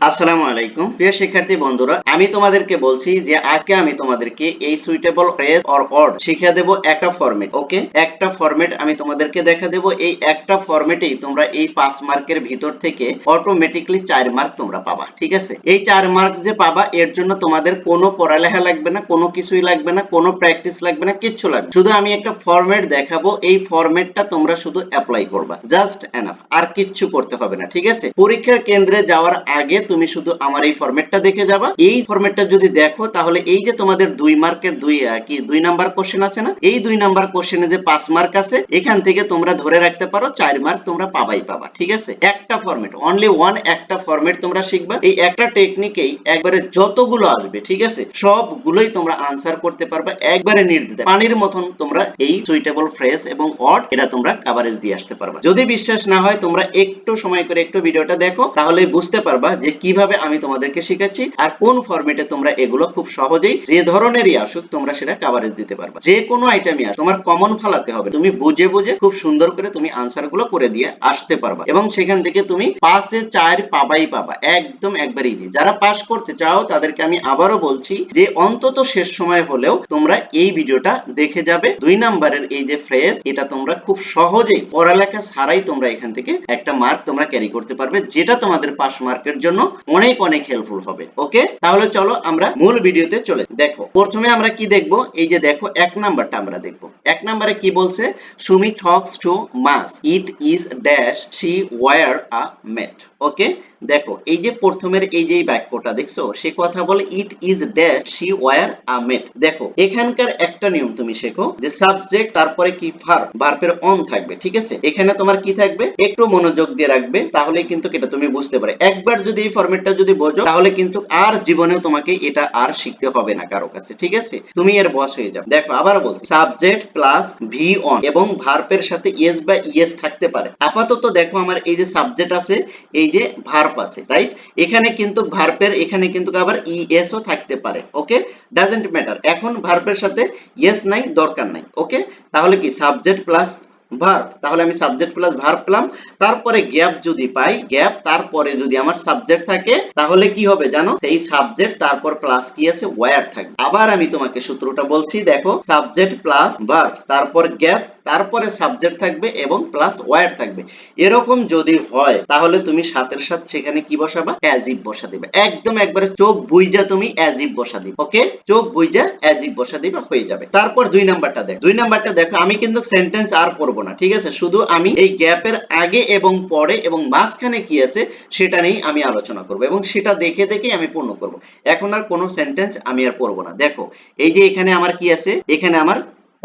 আসসালামু আলাইকুম। প্রিয় শিক্ষার্থী বন্ধুরা, আমি তোমাদেরকে বলছি যে আজকে আমি তোমাদেরকে এই সুইটেবল ফ্রেজ অর ওয়ার্ড শিখিয়ে দেব একটা ফরম্যাট ওকে একটা ফরম্যাট আমি তোমাদেরকে দেখা দেব, এই একটা ফরম্যাটেই তোমরা এই পাঁচ মার্কের ভিতর থেকে অটোমেটিকলি চার মার্ক তোমরা পাবা, ঠিক আছে? এই চার মার্ক যে পাবা, এর জন্য তোমাদের কোনো পড়ালেখা লাগবে না, কোনো কিছুই লাগবে না, কোনো প্র্যাকটিস লাগবে না, কিচ্ছু লাগবে। শুধু আমি একটা ফরম্যাট দেখাবো, এই ফরম্যাটটা তোমরা শুধু অ্যাপ্লাই করবা জাস্ট এনাফ আর কিচ্ছু করতে হবে না, ঠিক আছে? পরীক্ষার কেন্দ্রে যাওয়ার আগে তুমি শুধু আমার এই ফরম্যাটটা দেখে যাবা। এই ফরম্যাটটা যদি দেখো, তাহলে এই যে তোমাদের দুই মার্কের দুই কি, দুই নাম্বার কোশ্চেন আছে না? এই দুই নাম্বার কোশ্চেনে যে পাঁচ মার্ক আছে, এখান থেকে তোমরা ধরে রাখতে পারো, চার মার্ক তোমরা পাবাই পাবা, ঠিক আছে? একটা ফরম্যাট অনলি ওয়ান একটা ফরম্যাট তোমরা শিখবা। এই একটা টেকনিকেই একবারে যতগুলো আসবে, ঠিক আছে? সবগুলোই তোমরা আনসার করতে পারবা, একবারে নির্দিষ্ট পানির মতন তোমরা এই সুইটেবল ফ্রেজ এবং অড এটা তোমরা কাভারেজ দিয়ে আসতে পারবা। যদি বিশ্বাস না হয়, তোমরা একটু সময় করে একটু ভিডিওটা দেখো, তাহলে বুঝতে পারবা যে কীভাবে আমি তোমাদেরকে শিখাচ্ছি আর কোন ফরম্যাটে তোমরা এগুলো খুব সহজেই যে ধরনেরই আসুক তোমরা সেটা কাভারেজ দিতে পারবা। যে কোনো আইটেমই আসুক, তোমার কমন ফালাতে হবে। তুমি বুঝে বুঝে খুব সুন্দর করে তুমি আনসারগুলো করে দিয়ে আসতে পারবা। এবং সেখান থেকে তুমি পাঁচে চার পাবাই পাবা। একদম একবার ইজি যারা পাস করতে চাও, তাদেরকে আমি আবারও বলছি যে অন্তত শেষ সময় হলেও তোমরা এই ভিডিওটা দেখে যাবে। দুই নাম্বারের এই যে ফ্রেজ এটা তোমরা খুব সহজেই পড়ালেখা ছাড়াই তোমরা এখান থেকে একটা মার্ক তোমরা ক্যারি করতে পারবে, যেটা তোমাদের পাস মার্কের জন্য অনেক অনেক হেল্পফুল হবে। ওকে তাহলে চলো আমরা মূল ভিডিওতে চলে দেখো, প্রথমে আমরা কি দেখব? এই যে দেখো, এক নাম্বারটা আমরা দেখব। এক নাম্বারে কি বলছে? Sumi talks to mass. It is dash she were a mate okay দেখো, এই যে প্রথমের এই যে বাক্যটা, দেখছ? সে কথা বলে it is dash she were a mate দেখো, এখানকার একটা নিয়ম তুমি শেখো, যে সাবজেক্ট তারপরে কি ভার্ব ভার্বের অন থাকবে, ঠিক আছে? এখানে তোমার কি থাকবে? একটু মনোযোগ দিয়ে রাখবে তাহলে কিন্তু এটা তুমি বুঝতে পারে একবার যদি এই ফরম্যাটটা যদি বোঝো, তাহলে কিন্তু আর জীবনেও তোমাকে এটা আর শিখতে হবে না কারও কাছে, ঠিক আছে? তুমি এর বস হয়ে যাবে দেখো, আবার বলছি সাবজেক্ট প্লাস ভি অন এবং ভার্বের সাথে ইয়েস বা ইয়েস থাকতে পারে। আপাতত দেখো আমার এই যে সাবজেক্ট আছে, এই যে ভার্ব আছে রাইট এখানে কিন্তু ভার্পের এখানে কিন্তু আবার ইএস ও থাকতে পারে ওকে ডাজেন্ট ম্যাটার এখন ভার্পের সাথে ইয়েস নাই, দরকার নাই ওকে তাহলে কি সাবজেক্ট প্লাস ভার্ব তাহলে আমি সাবজেক্ট প্লাস ভার্ব পেলাম। তারপরে গ্যাপ যদি পাই গ্যাপ তারপরে যদি আমার সাবজেক্ট থাকে, তাহলে কি হবে জানো? সেই সাবজেক্ট তারপর প্লাস কি আছে? ওয়ার থাকবে আবার আমি তোমাকে সূত্রটা বলছি, দেখো। সাবজেক্ট প্লাস ভার্ব তারপর গ্যাপ তারপরে সাবজেক্ট থাকবে এবং প্লাস ওয়্যার থাকবে। এরকম যদি হয়, তাহলে তুমি সাথের সাথে সেখানে কি বসাবা? অ্যাজিব বসা দিবে। একদম একবারে চোখ বুইজা তুমি অ্যাজিব বসা দিবে ওকে চোখ বুইজা অ্যাজিব বসা দিবে, হয়ে যাবে। তারপর দুই নাম্বারটা দেখো। দুই নাম্বারটা দেখো, আমি কিন্তু সেন্টেন্স আর পড়ব না, ঠিক আছে? শুধু আমি এই গ্যাপের আগে এবং পরে এবং মাঝখানে কি আছে, সেটা নিয়েই আমি আলোচনা করব এবং সেটা দেখে দেখে আমি পূর্ণ করব। এখন আর কোনো সেন্টেন্স আমি আর পড়ব না। দেখো, এই যে এখানে আমার কি আছে? এখানে আমার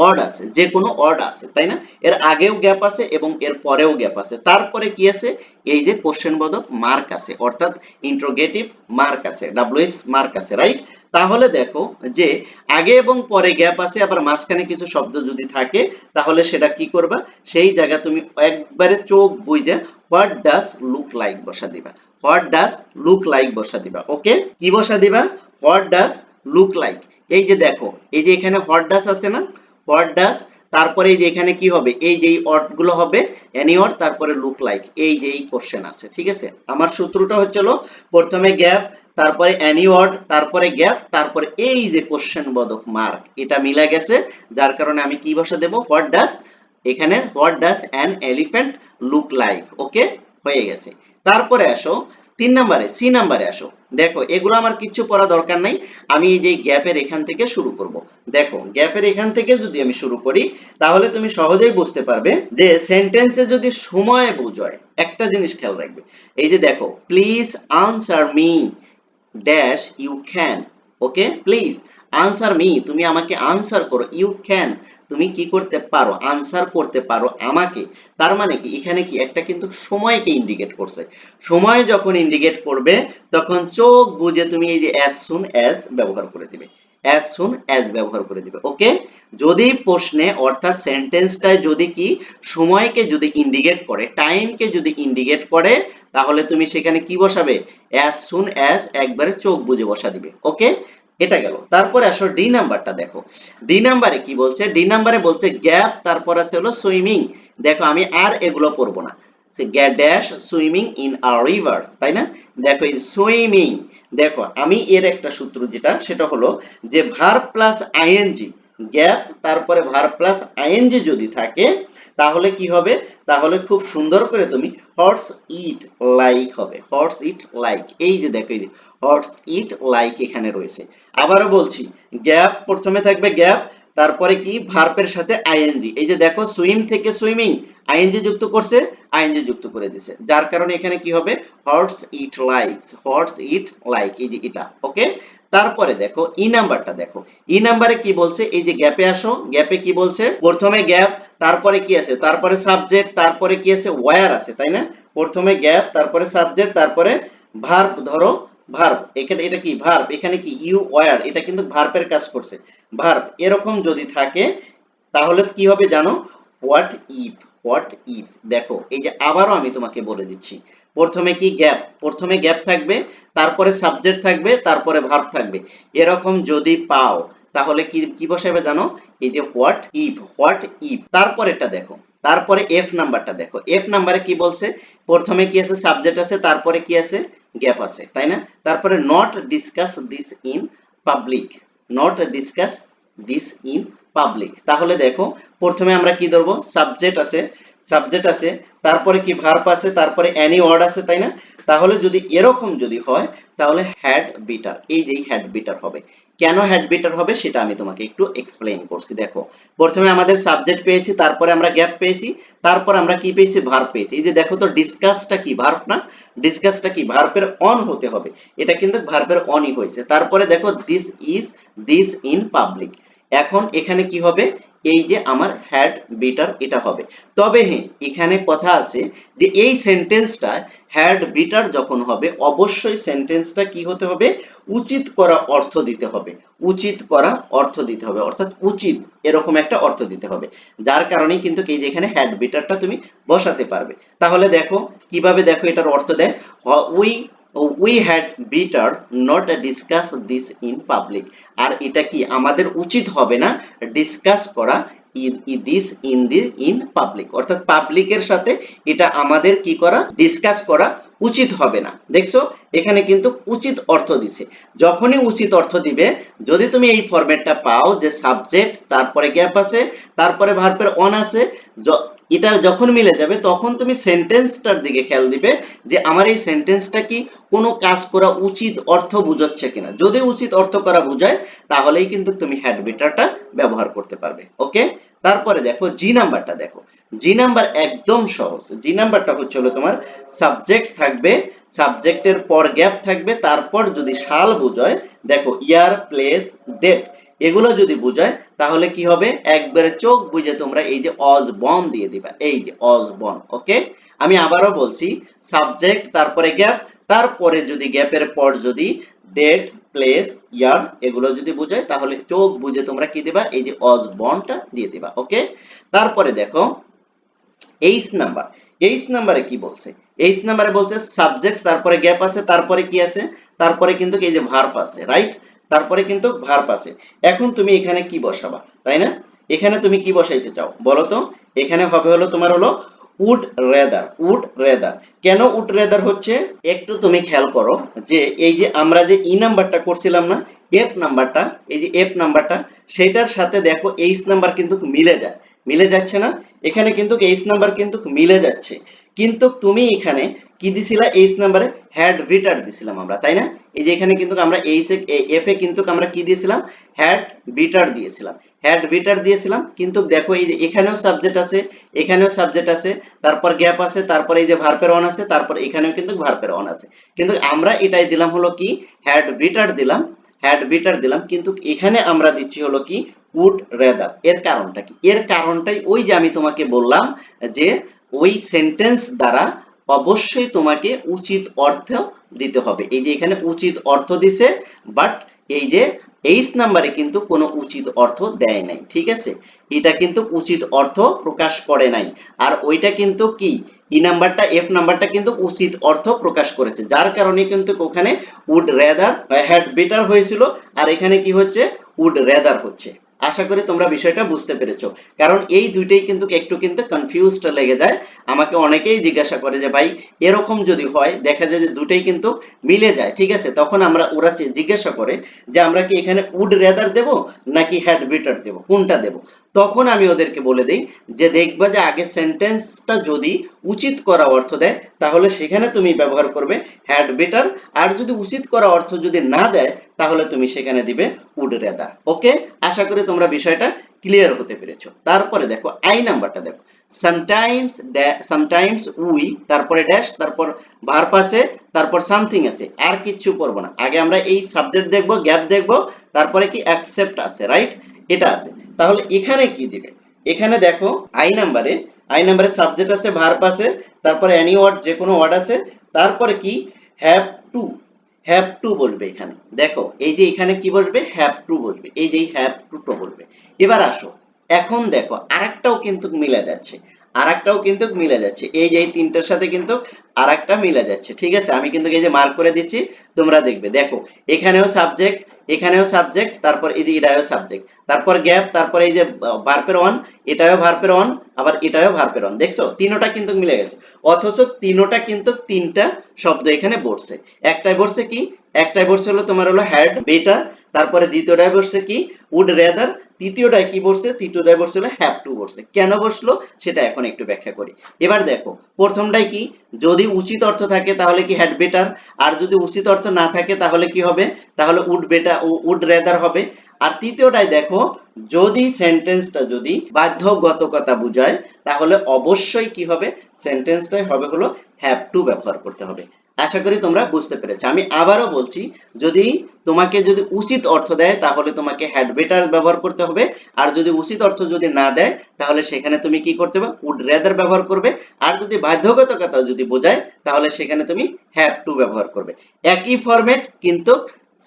অড আছে যে কোনো অড আছে, তাই না? এর আগেও গ্যাপ আছে এবং এর পরেও গ্যাপ আছে। তারপরে কি আছে? এই যে কোশ্চেন বোধক মার্ক আছে, অর্থাৎ ইন্ট্রোগেটিভ মার্ক আছে ডাব্লিউএস মার্ক আছে রাইট তাহলে দেখো যে আগে এবং পরে গ্যাপ আছে, আবার মাঝখানে কিছু শব্দ যদি থাকে, তাহলে সেটা কি করবা? সেই জায়গা তুমি একবারে চোখ বুঝে হোয়াট ডাস লুক লাইক বসা দিবা। হোয়াট ডাস লুক লাইক বসা দিবা ওকে কি বসা দিবা? হোয়াট ডাস লুক লাইক এই যে দেখো, এই যে এখানে হোয়াট ডাস আছে না? হোয়াট ডাস তারপরে যে এখানে কি হবে? এই যে অটগুলো হবে এনি অট তারপরে লুক লাইক এই যে কোশ্চেন আছে, ঠিক আছে? আমার সূত্রটা হচ্ছিল প্রথমে গ্যাপ তারপরে অ্যানি ওয়ার্ড তারপরে গ্যাপ তারপরে এই যে কোশ্চেন বদক মার্ক এটা মিলা গেছে, যার কারণে আমি কি বসা দেব? হোয়াট ডাস এখানে what does an elephant look like okay হয়ে গেছে। তারপরে আসো, তিন নাম্বারে সি নাম্বারে আসো। দেখো, এগুলো আমার কিচ্ছু পড়া দরকার নাই, আমি এই যে গ্যাপের এখান থেকে শুরু করব। দেখো, গ্যাপের এখান থেকে যদি আমি শুরু করি, তাহলে তুমি সহজেই বুঝতে পারবে যে সেন্টেন্সে যদি সময় বোঝায়, একটা জিনিস খেয়াল রাখবে। এই যে দেখো please answer me dash you can okay please answer me তুমি আমাকে আনসার করো ইউ ক্যান তুমি কি করতে পারো? আনসার করতে পারো আমাকে। তার মানে কি? এখানে কি? একটা কিন্তু সময়কে ইন্ডিকেট করছে। সময় যখন ইন্ডিকেট করবে, তখন চোখ বুঝে তুমি এই যে অ্যাজ সুন অ্যাজ ব্যবহার করে দিবে। অ্যাজ সুন অ্যাজ ব্যবহার করে দিবে। ওকে যদি প্রশ্নে, অর্থাৎ সেন্টেন্সটায় যদি কি, সময়কে যদি ইন্ডিকেট করে টাইমকে যদি ইন্ডিকেট করে, তাহলে তুমি সেখানে কি বসাবে? অ্যাজ সুন অ্যাজ একবারে চোখ বুঝে বসা দিবে। ওকে এটা গেল। তারপরে আসো ডি নাম্বারটা দেখো। ডি নাম্বারে কি বলছে? ডি নাম্বারে বলছে গ্যাপ তারপর আছে হলো সুইমিং দেখো আমি আর এগুলো পড়ব না। Dash swimming in a river তাই না? দেখো এই সুইমিং দেখো, আমি এর একটা সূত্র যেটা, সেটা হলো যে ভার প্লাস আইএনজি গ্যাপ, তারপরে ভার প্লাস আইএনজি যদি থাকে, তাহলে কি হবে? তাহলে খুব সুন্দর করে তুমি হর্স ইট লাইক হবে। হর্স ইট লাইক এই যে দেখো, এই যে হর্স ইট লাইক এখানে রয়েছে। আবারও বলছি, গ্যাপ প্রথমে থাকবে গ্যাপ, তারপরে কি? ভার্বের সাথে আইএনজি। এই যে দেখো সুইম থেকে সুইমিং আইএনজি যুক্ত করছে, আইএনজি যুক্ত করে দিছে। যার কারণে এখানে কি হবে? Horse eat likes horse eat like এই যে এটা ওকে তারপরে দেখো ই নাম্বারটা দেখো। ই নাম্বারে কি বলছে? এই যে গ্যাপে আসো গ্যাপে কি বলছে? প্রথমে গ্যাপ তারপরে কি আছে? তারপরে সাবজেক্ট তারপরে কি আছে? ওয়্যার আছে, তাই না? প্রথমে গ্যাপ তারপরে সাবজেক্ট তারপরে ভার্ব ধরো ভার্ব এখানে এটা কি? ভার্ব এখানে কি? ইউ ওয়্যার এটা কিন্তু ভার্বের কাজ করছে। ভার্ব এরকম যদি থাকে, তাহলে কি হবে জানো? হোয়াট ইফ হোয়াট ইফ দেখো, এই যে আবারও আমি তোমাকে বলে দিচ্ছি। প্রথমে কি গ্যাপ প্রথমে গ্যাপ থাকবে। তারপরে সাবজেক্ট থাকবে, তারপরে ভার্ব থাকবে। এরকম যদি পাও, তাহলে কি কি বসাবে জানো? এই যে হোয়াট ইফ হোয়াট ইফ তারপরেটা দেখো, তারপরে এফ নাম্বারটা দেখো। এফ নাম্বারে কি বলছে? প্রথমে কি আছে? সাবজেক্ট আছে, তারপরে কি আছে? গ্যাপ আছে, তাই না? তারপরে not discuss this in public not discuss this in public তাহলে দেখো, প্রথমে আমরা কি ধরবো? সাবজেক্ট আছে সাবজেক্ট আছে, তারপরে কি ভার্ব আছে, তারপরে অ্যানি ওয়ার্ড আছে, তাই না? তাহলে যদি এরকম যদি হয়, তাহলে হ্যাড বিটার এই যে হ্যাড বিটার হবে। কেন হ্যাড বিটার হবে সেটা আমি তোমাকে একটু এক্সপ্লেইন করছি, দেখো। প্রথমে আমাদের সাবজেক্ট পেয়েছি, তারপরে আমরা গ্যাপ পেয়েছি, তারপর আমরা কি পেয়েছি? ভার্ব পেয়েছি। এই যে দেখো তো ডিসকাসটা কি ভার্ব না? ডিসকাসটা কি ভার্বের অন হতে হবে। এটা কিন্তু ভার্বের অনই হয়েছে। তারপরে দেখো this is this in public এখন এখানে কি হবে? এই যে আমার হ্যাড বিটার এটা হবে। তবে হ্যাঁ এখানে কথা আছে যে এই সেন্টেন্সটা হ্যাড বিটার যখন হবে, অবশ্যই সেন্টেন্সটা কি হতে হবে? উচিত করা অর্থ দিতে হবে। উচিত করা অর্থ দিতে হবে। অর্থাৎ উচিত এরকম একটা অর্থ দিতে হবে। যার কারণে কিন্তু এই যে এখানে হ্যাড বিটারটা তুমি বসাতে পারবে। তাহলে দেখো, কীভাবে দেখো এটার অর্থ দেয়? We we had better not discuss this in public আর এটা কি আমাদের উচিত হবে না ডিসকাস করা this in the in public অর্থাৎ পাবলিকের সাথে এটা আমাদের কি করা ডিসকাস করা উচিত হবে না। দেখছ? এখানে কিন্তু উচিত অর্থ দিছে। যখনই উচিত অর্থ দিবে, যদি তুমি এই ফরম্যাটটা পাও যে সাবজেক্ট তারপরে গ্যাপ আছে, তারপরে ভার্বের অন আছে এটা যখন মিলে যাবে, তখন তুমি সেন্টেন্সটার দিকে খেয়াল দিবে যে আমার এই সেন্টেন্সটা কি কোনো কাজ করা উচিত অর্থ বুঝাচ্ছে কিনা। যদি উচিত অর্থ করা বুঝায়, তাহলেই কিন্তু তুমি হ্যাড বিটারটা ব্যবহার করতে পারবে। ওকে তারপরে দেখো জি নাম্বারটা দেখো। জি নাম্বার একদম সহজ। জি নাম্বারটা হচ্ছে হলো তোমার সাবজেক্ট থাকবে সাবজেক্টের পর গ্যাপ থাকবে, তারপর যদি সাল বোঝায়, দেখো ইয়ার প্লেস ডেট এগুলো যদি বোঝায়, তাহলে কি হবে? একবারে চোখ বুঝে তোমরা এই যে অজ বম দিয়ে দিবা, এই যে অজ বন ওকে আমি আবারও বলছি সাবজেক্ট তারপরে গ্যাপ তারপরে যদি গ্যাপের পর যদি ডেট প্লেস ইয়ার এগুলো যদি বোঝায়, তাহলে চোখ বুঝে তোমরা কি দিবা? এই যে অজ বনটা দিয়ে দিবা ওকে তারপরে দেখো এইচ নাম্বার এইচ নাম্বারে কি বলছে? এইচ নাম্বারে বলছে সাবজেক্ট তারপরে গ্যাপ আছে, তারপরে কি আছে? তারপরে কিন্তু এই যে ভার্ব আছে রাইট তারপরে কিন্তু ভার্ব আছে। এখন তুমি এখানে কি বসাবা, তাই না? এখানে তুমি কি বসাইতে চাও? বলো তো, এখানে হবে হলো তোমার হলো উড রেদার উড রেদার। কেন উড রেদার হচ্ছে? একটু তুমি খেয়াল করো যে এই যে আমরা যে ই নাম্বারটা করছিলাম না এফ নাম্বারটা, এই যে এফ নাম্বারটা, সেটার সাথে দেখো এইচ নাম্বার কিন্তু মিলে যায়। মিলে যাচ্ছে না? এখানে কিন্তু এইচ নাম্বার কিন্তু মিলে যাচ্ছে। কিন্তু তুমি এখানে কি দিছিলা? এইচ নাম্বারে হ্যাড বিটার দিছিলাম আমরা, তাই না? এই যে এখানে কিন্তু আমরা এইচ এফ এ কিন্তু আমরা কি দিয়েছিলাম? হ্যাড বিটার দিয়েছিলাম। হ্যাড বিটার দিয়েছিলাম, কিন্তু দেখো এই যে এখানেও সাবজেক্ট আছে, এখানেও সাবজেক্ট আছে, তারপর গ্যাপ আছে, তারপর এই যে ভার্পের অন আছে, তারপর এখানেও কিন্তু ভার্পের অন আছে। কিন্তু আমরা এটাই দিলাম হলো কি? হ্যাড বিটার দিলাম হ্যাড বিটার দিলাম, কিন্তু এখানে আমরা দিচ্ছি হলো কি? উড রেদার এর কারণটা কি? এর কারণটাই ওই যে আমি তোমাকে বললাম যে ওই সেন্টেন্স দ্বারা অবশ্যই তোমাকে উচিত অর্থ দিতে হবে। এই যে এখানে উচিত অর্থ দিছে বাট এই যে এইচ নাম্বারে কিন্তু কোনো উচিত অর্থ দেয় নাই, ঠিক আছে? এটা কিন্তু উচিত অর্থ প্রকাশ করে নাই। আর ওইটা কিন্তু কি? ই নাম্বারটা এফ নাম্বারটা কিন্তু উচিত অর্থ প্রকাশ করেছে। যার কারণে কিন্তু ওখানে উড রেদার হ্যাড বেটার হয়েছিল। আর এখানে কি হচ্ছে? উড রেদার হচ্ছে। আশা করি তোমরা বিষয়টা বুঝতে পেরেছ। কারণ এই দুইটাই কিন্তু একটু কিন্তু কনফিউজড লেগে যায়। আমাকে অনেকেই জিজ্ঞাসা করে যে, ভাই, এরকম যদি হয়, দেখা যায় যে দুটাই কিন্তু মিলে যায়, ঠিক আছে? তখন আমরা, ওরা জিজ্ঞাসা করে যে, আমরা কি এখানে উড রেদার দেব, নাকি হ্যাড বিটার দেব? কোনটা দেব? তখন আমি ওদেরকে বলে দিই যে, দেখবা যে আগে সেন্টেন্সটা যদি উচিত করা অর্থ দেয়, তাহলে সেখানে তুমি ব্যবহার করবে হ্যাড বেটার আর যদি উচিত করা অর্থ যদি না দেয়, তাহলে তুমি সেখানে দিবে উড রেদার ওকে? আশা করি তোমরা বিষয়টা ক্লিয়ার হতে পেরেছ। তারপরে দেখো আই নাম্বারটা দেখো। সামটাইমস সামটাইমস উই তারপরে ড্যাশ তারপর ভার্ব আছে, তারপর সামথিং আছে। আর কিচ্ছু করব না। আগে আমরা এই সাবজেক্ট দেখব গ্যাপ দেখব, তারপরে কি অ্যাকসেপ্ট আছে রাইট এটা আছে। তাহলে এখানে কি দিবে? এখানে দেখো আই নাম্বারে আই নাম্বারে সাবজেক্ট আছে ভার্ব আছে, তারপরে এনি ওয়ার্ড যে কোনো ওয়ার্ড আছে, তারপরে কি? হ্যাভ টু হ্যাভ টু বলবে এখানে। দেখো, এই যে এখানে কি বলবে? হ্যাভ টু বলবে। এই যে হ্যাভ টু তো বলবে। এবার আসো, এখন দেখো, আরেকটাও কিন্তু মিলে যাচ্ছে। আরেকটাও কিন্তু মিলে যাচ্ছে। এই যে তিনটার সাথে কিন্তু আরেকটা মিলে যাচ্ছে। ঠিক আছে? আমি কিন্তু এই যে মার্ক করে দিচ্ছি, তোমরা দেখবে। দেখো, এখানেও সাবজেক্ট এখানেও সাবজেক্ট তারপর এই এটাও সাবজেক্ট তারপর গ্যাপ তারপর এই যে ভার্পের অন এটাও ভার্পের অন আবার এটাও ভার্পের অন দেখছ? তিনোটা কিন্তু মিলে গেছে। অথচ তিনোটা কিন্তু তিনটা শব্দ এখানে বসছে। একটাই বসছে কি? একটাই বসছে হলো তোমার হলো হ্যাড বেটা তারপরে দ্বিতীয়টায় বসছে কি? উড রেদার তৃতীয়টায় কি বসছে? তৃতীয়টায় বসছে হলো হ্যাভ টু বসছে। কেন বসল? সেটা এখন একটু ব্যাখ্যা করি। এবার দেখো প্রথমটাই কি? যদি উচিত অর্থ থাকে তাহলে কি হ্যাড বেটার আর যদি উচিত অর্থ না থাকে তাহলে কি হবে? তাহলে উড বেটা উড রেদার হবে। আর তৃতীয়টাই দেখো, যদি সেন্টেন্সটা যদি বাধ্যগতকতা বুঝায়, তাহলে অবশ্যই কি হবে? সেন্টেন্সটাই হবে হলো হ্যাভ টু ব্যবহার করতে হবে। আশা করি তোমরা বুঝতে পেরেছ। আমি আবারও বলছি, যদি তোমাকে যদি উচিত অর্থ দেয়, তাহলে তোমাকে হ্যাড বেটার ব্যবহার করতে হবে। আর যদি উচিত অর্থ যদি না দেয়, তাহলে সেখানে তুমি কি করতে হবে? উড রেদার ব্যবহার করবে। আর যদি বাধ্যগতকতা যদি বোঝায়, তাহলে সেখানে তুমি হ্যাভ টু ব্যবহার করবে। একই ফরম্যাট কিন্তু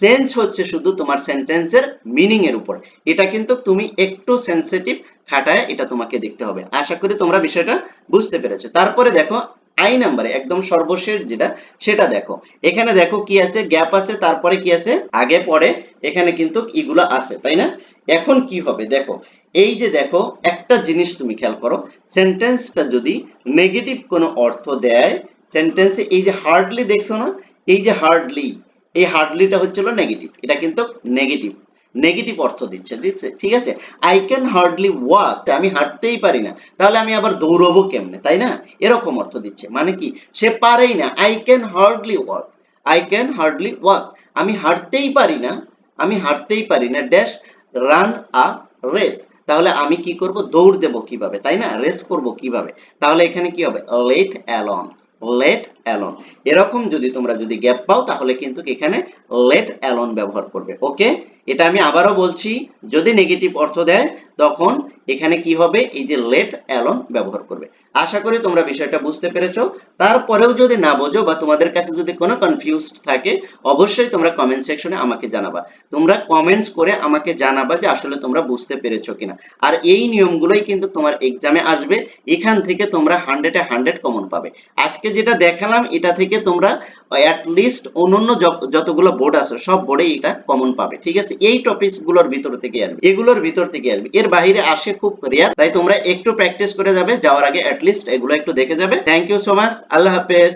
চেঞ্জ হচ্ছে শুধু তোমার সেন্টেন্সের মিনিং এর উপর। এটা কিন্তু তুমি একটু সেন্সিটিভ খাটায় এটা তোমাকে দেখতে হবে। আশা করি তোমরা বিষয়টা বুঝতে পেরেছ। তারপরে দেখো আই নাম্বারে একদম সর্বশেষ যেটা, সেটা দেখো। এখানে দেখো কি আছে গ্যাপ আছে, তারপরে কি আছে? আগে, পরে, এখানে কিন্তু ইগুলো আছে, তাই না? এখন কি হবে, দেখো, এই যে দেখো, একটা জিনিস তুমি খেয়াল করো সেন্টেন্সটা যদি নেগেটিভ কোনো অর্থ দেয় সেন্টেন্সে এই যে হার্ডলি দেখছ না, এই যে হার্ডলি এই হার্ডলিটা হচ্ছিল নেগেটিভ এটা কিন্তু নেগেটিভ নেগেটিভ অর্থ দিচ্ছে ঠিক আছে? আই ক্যান হার্ডলি ওয়াক আমি হাঁটতেই পারি না। তাহলে আমি আবার দৌড়বো কেমনে, তাই না? এরকম অর্থ দিচ্ছে। মানে কি? সে পারেই না। I can hardly walk I can hardly walk আমি হাঁটতেই পারি না, আমি হাঁটতেই পারি না। ড্যাশ রান আ রেস তাহলে আমি কি করব? দৌড় দেব কীভাবে, তাই না? রেস করব কীভাবে? তাহলে এখানে কি হবে? লেট অ্যালন লেট অ্যালন এরকম যদি তোমরা যদি গ্যাপ পাও, তাহলে কিন্তু এখানে লেট অ্যালন ব্যবহার করবে। ওকে এটা আমি আবারও বলছি যদি নেগেটিভ অর্থ দেয় তখন এখানে কি হবে? এই যে লেট অ্যালন ব্যবহার করবে। আশা করি তোমরা বিষয়টা বুঝতে পেরেছ। তারপরেও যদি না বোঝো বা তোমাদের কাছে যদি কোনো কনফিউজড থাকে, অবশ্যই তোমরা কমেন্ট সেকশনে আমাকে জানাবা। তোমরা কমেন্টস করে আমাকে জানাবা যে আসলে তোমরা বুঝতে পেরেছ কিনা। আর এই নিয়মগুলোই কিন্তু তোমার এক্সামে আসবে। এখান থেকে তোমরা হান্ড্রেডে হান্ড্রেড কমন পাবে। আজকে যেটা দেখালাম, এটা থেকে তোমরা লিস্ট অন্যান্য যত- যতগুলো বোর্ড আছে, সব বোর্ডে এটা কমন পাবে। ঠিক আছে? এই টপিকসগুলোর ভিতর থেকে আসবে। এগুলোর ভিতর থেকে আসবে। এর বাইরে আসে খুব রেয়ার তাই তোমরা একটু প্র্যাকটিস করে যাবে, যাওয়ার আগে অ্যাটলিস্ট এগুলো একটু দেখে যাবে। থ্যাংক ইউ সো মাচ আল্লাহ হাফেজ।